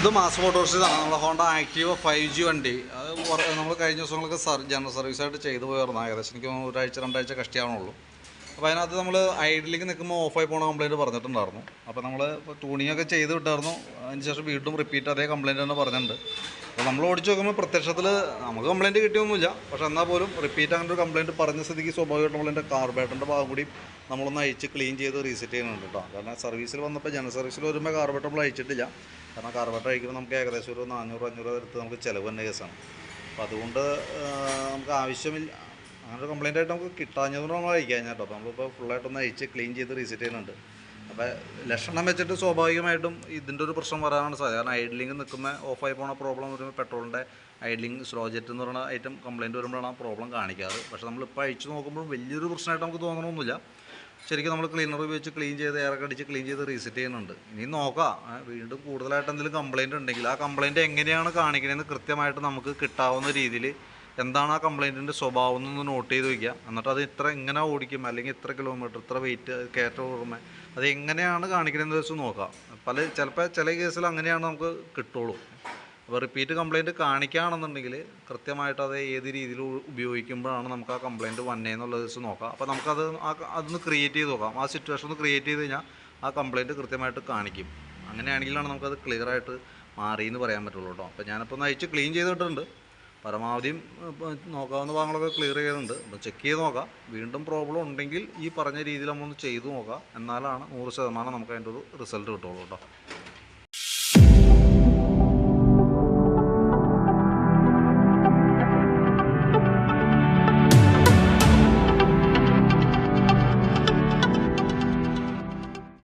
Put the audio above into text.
ഇത് മാസ് മോട്ടോഴ്സിലാണ് നമ്മുടെ Honda active five G വണ്ടി. അത് നമ്മൾ കഴിഞ്ഞ ദിവസങ്ങളൊക്കെ ജനറൽ സർവീസായിട്ട് ചെയ്തു പോയിരുന്നു ഏകദേശം എനിക്ക് ഒരാഴ്ച രണ്ടാഴ്ച കഷ്ടിയാവണുള്ളൂ. അപ്പോൾ അതിനകത്ത് നമ്മൾ ഐഡിലേക്ക് നിൽക്കുമ്പോൾ ഓഫായി പോണ കംപ്ലയിന്റ് പറഞ്ഞിട്ടുണ്ടായിരുന്നു. അപ്പോൾ നമ്മൾ ഇപ്പോൾ ട്യൂണിംഗ് ഒക്കെ ചെയ്ത് വിട്ടായിരുന്നു. അതിന് ശേഷം വീണ്ടും റിപ്പീറ്റ് അതേ കംപ്ലയിന്റ് തന്നെ പറഞ്ഞിട്ടുണ്ട്. അപ്പോൾ നമ്മൾ ഓടിച്ച് നോക്കുമ്പോൾ പ്രത്യക്ഷത്തിൽ നമുക്ക് കംപ്ലയിന്റ് കിട്ടിയൊന്നുമില്ല. പക്ഷെ എന്നാൽ പോലും റിപ്പീറ്റ് അങ്ങനെ ഒരു കംപ്ലയിന്റ് പറഞ്ഞ സ്ഥിതിക്ക് സ്വാഭാവികമായിട്ടും നമ്മളതിന്റെ കാർബേറ്ററിന്റെ ഭാഗം കൂടി നമ്മളൊന്ന് അയച്ച് ക്ലീൻ ചെയ്ത് റീസെറ്റ് ചെയ്യുന്നുണ്ട് കേട്ടോ കാരണം സർവീസിൽ വന്നപ്പോൾ ജനറൽ സർവീസിൽ വരുമ്പോൾ കാർബേറ്റർ നമ്മൾ അയച്ചിട്ടില്ല കാരണം കാർബേറ്റർ അയക്കുമ്പോൾ നമുക്ക് ഏകദേശം ഒരു നാനൂറ് അഞ്ഞൂറ് അടുത്ത് നമുക്ക് ചിലവ് തന്നെ കേസാണ്. അപ്പോൾ അതുകൊണ്ട് നമുക്ക് ആവശ്യമില്ല അങ്ങനെ ഒരു കംപ്ലയിന്റ് ആയിട്ട് നമുക്ക് കിട്ടാഞ്ഞതുകൊണ്ട് നമ്മൾ അയക്കാൻ കേട്ടോ. അപ്പോൾ നമ്മളിപ്പോൾ ഫുള്ളായിട്ടൊന്ന് അയച്ച് ക്ലീൻ ചെയ്ത് റീസെറ്റ് ചെയ്യുന്നുണ്ട്. അപ്പോൾ ലക്ഷണം വെച്ചിട്ട് സ്വാഭാവികമായിട്ടും ഇതിന്റെ ഒരു പ്രശ്നം വരാനാണ് സാധ്യത. കാരണം ഐഡലിംഗ് നിൽക്കുന്ന ഓഫായി പോകുന്ന പ്രോബ്ലം വരുമ്പോൾ പെട്രോളിന്റെ ഐഡലിംഗ് സ്ലോ ജെറ്റ് എന്ന് പറയുന്ന ഐറ്റം കംപ്ലയിന്റ് വരുമ്പോഴാണ് ആ പ്രോബ്ലം കാണിക്കാറ്. പക്ഷേ നമ്മളിപ്പോൾ അയച്ചു നോക്കുമ്പോൾ വലിയൊരു പ്രശ്നമായിട്ട് നമുക്ക് തോന്നണമൊന്നുമില്ല. ശരിക്കും നമ്മൾ ക്ലീനർ ഉപയോഗിച്ച് ക്ലീൻ ചെയ്ത് എയറൊക്കെ അടിച്ച് ക്ലീൻ ചെയ്ത് റീസെറ്റ് ചെയ്യുന്നുണ്ട്. ഇനി നോക്കാം. വീണ്ടും കൂടുതലായിട്ട് എന്തെങ്കിലും കംപ്ലയിന്റ് ഉണ്ടെങ്കിൽ ആ കംപ്ലയിന്റ് എങ്ങനെയാണ് കാണിക്കണമെന്ന് കൃത്യമായിട്ട് നമുക്ക് കിട്ടാവുന്ന രീതിയിൽ എന്താണ് ആ കംപ്ലയിന്റിന്റെ സ്വഭാവം എന്നൊന്ന് നോട്ട് ചെയ്ത് വയ്ക്കുക എന്നിട്ട് അത് ഇത്ര എങ്ങനെ ഓടിക്കും അല്ലെങ്കിൽ ഇത്ര കിലോമീറ്റർ ഇത്ര വെയിറ്റ് കയറ്റം ഓർമ്മ അത് എങ്ങനെയാണ് കാണിക്കണമെന്ന് വെച്ച് നോക്കാം. പല ചിലപ്പോൾ ചില കേസിൽ അങ്ങനെയാണ് നമുക്ക് കിട്ടുള്ളൂ. അപ്പോൾ റിപ്പീറ്റ് കംപ്ലയിന്റ് കാണിക്കുകയാണെന്നുണ്ടെങ്കിൽ കൃത്യമായിട്ട് അത് ഏത് രീതിയിൽ ഉപയോഗിക്കുമ്പോഴാണ് നമുക്ക് ആ കംപ്ലയിന്റ് വന്നേന്നുള്ളത് വെച്ച് നോക്കാം. അപ്പോൾ നമുക്കത് ആ അതൊന്ന് ക്രിയേറ്റ് ചെയ്ത് നോക്കാം. ആ സിറ്റുവേഷൻ ഒന്ന് ക്രിയേറ്റ് ചെയ്ത് കഴിഞ്ഞാൽ ആ കംപ്ലയിന്റ് കൃത്യമായിട്ട് കാണിക്കും. അങ്ങനെയാണെങ്കിലാണ് നമുക്കത് ക്ലിയറായിട്ട് മാറി എന്ന് പറയാൻ പറ്റുള്ളൂ കേട്ടോ. അപ്പോൾ ഞാനിപ്പോൾ ഒന്ന് അയച്ച് ക്ലീൻ ചെയ്തിട്ടുണ്ട്. പരമാവധിയും നോക്കാവുന്ന ഭാഗങ്ങളൊക്കെ ക്ലിയർ ചെയ്യുന്നുണ്ട് അപ്പോൾ ചെക്ക് ചെയ്ത് നോക്കാം. വീണ്ടും പ്രോബ്ലം ഉണ്ടെങ്കിൽ ഈ പറഞ്ഞ രീതിയിൽ നമ്മളൊന്ന് ചെയ്തു നോക്കാം. എന്നാലാണ് നൂറ് ശതമാനം നമുക്ക് അതിന്റെ ഒരു റിസൾട്ട് കിട്ടുള്ളൂ കേട്ടോ.